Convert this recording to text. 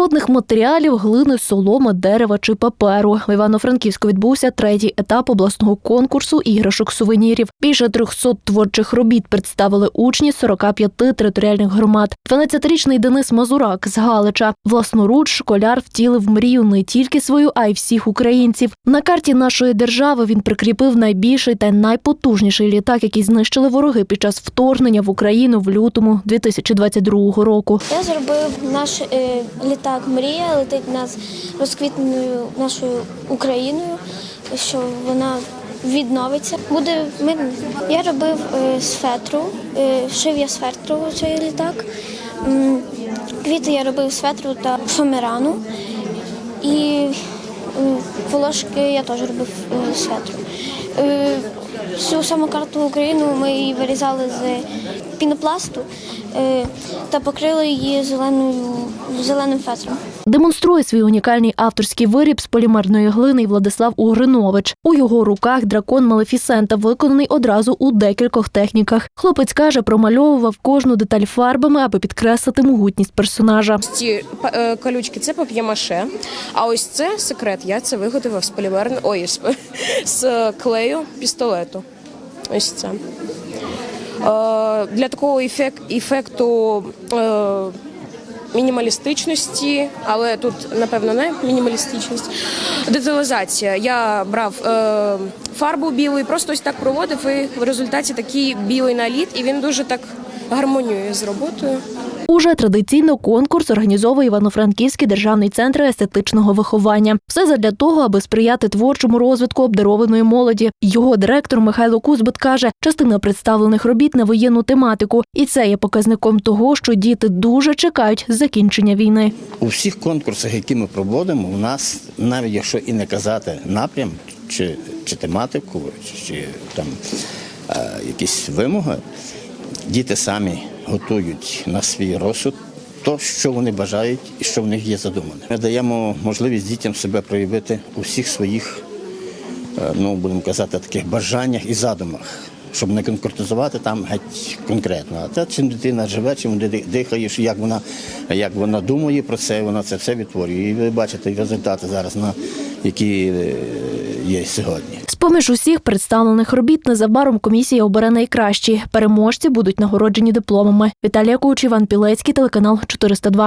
Природних матеріалів, глини, соломи, дерева чи паперу. В Івано-Франківську відбувся третій етап обласного конкурсу іграшок сувенірів. Більше 300 творчих робіт представили учні 45 територіальних громад. 12-річний Денис Мазурак з Галича. Власноруч школяр втілив мрію не тільки свою, а й всіх українців. На карті нашої держави він прикріпив найбільший та найпотужніший літак, який знищили вороги під час вторгнення в Україну в лютому 2022 року. Я зробив наш е, літак Мрія летить над розквітненою нашою Україною, що вона відновиться. Буде мирно. Я робив е, з фетру, е, шив я з цей літак. Квіти я робив з фетру та фомерану. І волошки я теж робив е, з фетру. Е, Всю саму карту України ми її вирізали з пінопласту е, та покрили її зеленою зеленим фетром. Демонструє свій унікальний авторський виріб з полімерної глини Владислав Угринович. У його руках дракон Малефісента виконаний одразу у декількох техніках. Хлопець каже, промальовував кожну деталь фарбами, аби підкреслити могутність персонажа. Ці е, колючки це пап'ємаше, а ось це секрет. Я це виготовив з полімерн... Ой, з клею пістолету. Ось це. Е, для такого ефек... ефекту е, мінімалістичності, але тут, напевно, не мінімалістичність. Деталізація. Я брав е, фарбу білу і просто ось так проводив, і в результаті такий білий наліт, і він дуже так гармонює з роботою. Уже традиційно конкурс організовує Івано-Франківський державний центр естетичного виховання. Все задля того, аби сприяти творчому розвитку обдарованої молоді. Його директор Михайло Кузбит каже, частина представлених робіт на воєнну тематику, і це є показником того, що діти дуже чекають закінчення війни. У всіх конкурсах, які ми проводимо, у нас, навіть якщо і не казати напрям чи, чи тематику, чи, чи там е, якісь вимоги, діти самі готують на свій розсуд то, що вони бажають і що в них є задумане. Ми даємо можливість дітям себе проявити у всіх своїх, е, ну будемо казати, таких бажаннях і задумах. Щоб не конкретизувати там геть конкретно. А те, чим дитина живе, чим ди- дихає, як вона, як вона думає про це, вона це все відтворює. І ви бачите результати зараз, на які е, є сьогодні. З-поміж усіх представлених робіт незабаром комісія обере найкращі. Переможці будуть нагороджені дипломами. Віталія Куч, Іван Пілецький, телеканал 402.